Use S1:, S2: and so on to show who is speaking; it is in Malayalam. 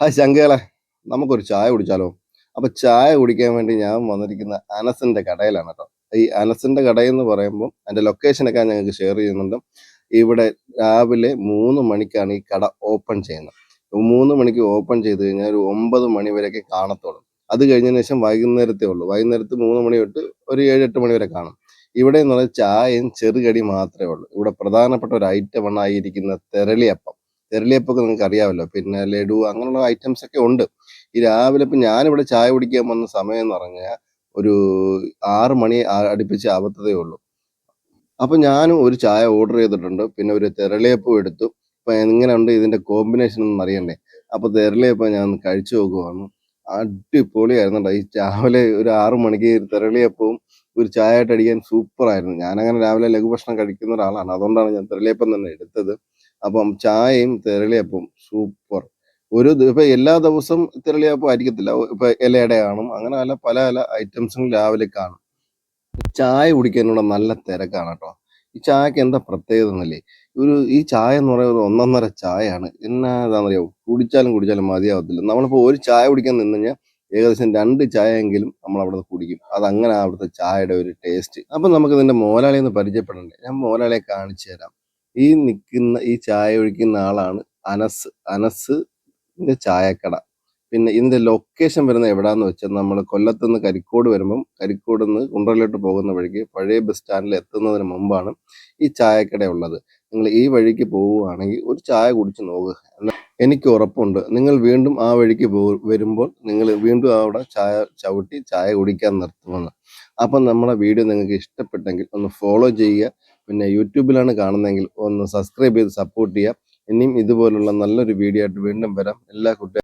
S1: ഹായ് ശങ്കകളെ നമുക്കൊരു ചായ കുടിച്ചാലോ? അപ്പൊ ചായ കുടിക്കാൻ വേണ്ടി ഞാൻ വന്നിരിക്കുന്ന അനസിന്റെ കടയിലാണ് കേട്ടോ ഈ അനസിന്റെ എന്ന് പറയുമ്പോൾ അതിന്റെ ലൊക്കേഷനൊക്കെ ഞങ്ങൾക്ക് ഷെയർ ചെയ്യുന്നുണ്ട്. ഇവിടെ രാവിലെ മൂന്ന് മണിക്കാണ് ഈ കട ഓപ്പൺ ചെയ്യുന്നത്. മൂന്ന് മണിക്ക് ഓപ്പൺ ചെയ്ത് കഴിഞ്ഞാൽ ഒരു ഒമ്പത് മണി വരെയൊക്കെ കാണത്തുള്ളൂ. അത് കഴിഞ്ഞതിന് ശേഷം വൈകുന്നേരത്തേ ഉള്ളൂ. വൈകുന്നേരത്ത് മൂന്ന് മണി തൊട്ട് ഒരു ഏഴ് എട്ട് മണി വരെ കാണും. ഇവിടെ എന്ന് പറഞ്ഞാൽ ചായയും ചെറുകടി മാത്രമേ ഉള്ളൂ. ഇവിടെ പ്രധാനപ്പെട്ട ഒരു ഐറ്റമാണ് ആയിരിക്കുന്ന തെരളിയപ്പം. തെരളിയപ്പൊക്കെ നിങ്ങൾക്ക് അറിയാമല്ലോ പിന്നെ ലഡു അങ്ങനെയുള്ള ഐറ്റംസ് ഒക്കെ ഉണ്ട്. ഈ രാവിലെ ഇപ്പം ഞാനിവിടെ ചായ കുടിക്കാൻ വന്ന സമയം എന്ന് പറഞ്ഞാൽ ഒരു ആറ് മണി അടുപ്പിച്ച് ആവത്തതേ ഉള്ളൂ. അപ്പം ഞാനും ഒരു ചായ ഓർഡർ ചെയ്തിട്ടുണ്ട്. പിന്നെ ഒരു തെരളിയപ്പം എടുത്തു. അപ്പം എങ്ങനെയുണ്ട് ഇതിന്റെ കോമ്പിനേഷൻ എന്ന് അറിയണ്ടേ അപ്പോൾ തെരളിയപ്പം ഞാൻ കഴിച്ചു നോക്കുവാണ്. അടിപൊളിയായിരുന്നു ഈ രാവിലെ ഒരു ആറു മണിക്ക് തെരളിയപ്പവും ഒരു ചായ ആയിട്ട് അടിക്കാൻ ആയിരുന്നു ഞാനങ്ങനെ രാവിലെ ലഘുഭക്ഷണം കഴിക്കുന്ന ഒരാളാണ്. അതുകൊണ്ടാണ് ഞാൻ തെരളിയപ്പം തന്നെ എടുത്തത്. അപ്പം ചായയും തെരളിയപ്പവും സൂപ്പർ. ഒരു ഇപ്പൊ എല്ലാ ദിവസവും തെരളിയപ്പം ആയിരിക്കത്തില്ല. ഇപ്പൊ ഇലയുടെ കാണും. അങ്ങനെ പല പല പല ഐറ്റംസും രാവിലെ കാണും. ചായ കുടിക്കാനുള്ള നല്ല തിരക്കാണ് കേട്ടോ ഈ ചായക്ക് എന്താ പ്രത്യേകത എന്നല്ലേ? ഒരു ഈ ചായ എന്ന് പറയുന്നത് ഒന്നൊന്നര ചായയാണ്. എന്നാ എന്നാതാണെന്നറിയോ കുടിച്ചാലും കുടിച്ചാലും മതിയാവത്തില്ല. നമ്മളിപ്പോൾ ഒരു ചായ കുടിക്കാൻ നിന്ന് കഴിഞ്ഞാൽ ഏകദേശം രണ്ട് ചായയെങ്കിലും നമ്മൾ അവിടെ നിന്ന് കുടിക്കും. അതങ്ങനെ അവിടുത്തെ ചായയുടെ ഒരു ടേസ്റ്റ് അപ്പം നമുക്ക് ഇതിന്റെ മോലാളിയെ ഒന്ന് പരിചയപ്പെടണ്ടേ? ഞാൻ മോലാളിയെ കാണിച്ചു തരാം. ഈ നിൽക്കുന്ന ഈ ചായ ഒഴിക്കുന്ന ആളാണ് അനസ്. അനസ് ചായക്കട. പിന്നെ ഇതിന്റെ ലൊക്കേഷൻ വരുന്ന എവിടാന്ന് വെച്ചാൽ നമ്മൾ കൊല്ലത്ത് നിന്ന് കരിക്കോട് വരുമ്പം കരിക്കോട് നിന്ന് കുണ്ടറിലോട്ട് പോകുന്ന വഴിക്ക് പഴയ ബസ് സ്റ്റാൻഡിൽ എത്തുന്നതിന് മുമ്പാണ് ഈ ചായക്കട ഉള്ളത്. നിങ്ങൾ ഈ വഴിക്ക് പോവുകയാണെങ്കിൽ ഒരു ചായ കുടിച്ച് നോക്കുക. എനിക്ക് ഉറപ്പുണ്ട്. നിങ്ങൾ വീണ്ടും ആ വഴിക്ക് പോ വരുമ്പോൾ നിങ്ങൾ വീണ്ടും അവിടെ ചായ ചവിട്ടി ചായ കുടിക്കാൻ നിർത്തുമെന്ന്. അപ്പം നമ്മുടെ വീഡിയോ നിങ്ങൾക്ക് ഇഷ്ടപ്പെട്ടെങ്കിൽ ഒന്ന് ഫോളോ ചെയ്യുക. പിന്നെ യൂട്യൂബിലാണ് കാണുന്നതെങ്കിൽ ഒന്ന് സബ്സ്ക്രൈബ് ചെയ്ത് സപ്പോർട്ട് ചെയ്യുക. ഇനിയും ഇതുപോലുള്ള നല്ലൊരു വീഡിയോ ആയിട്ട് വീണ്ടും വരാം. എല്ലാ കുട്ടികളും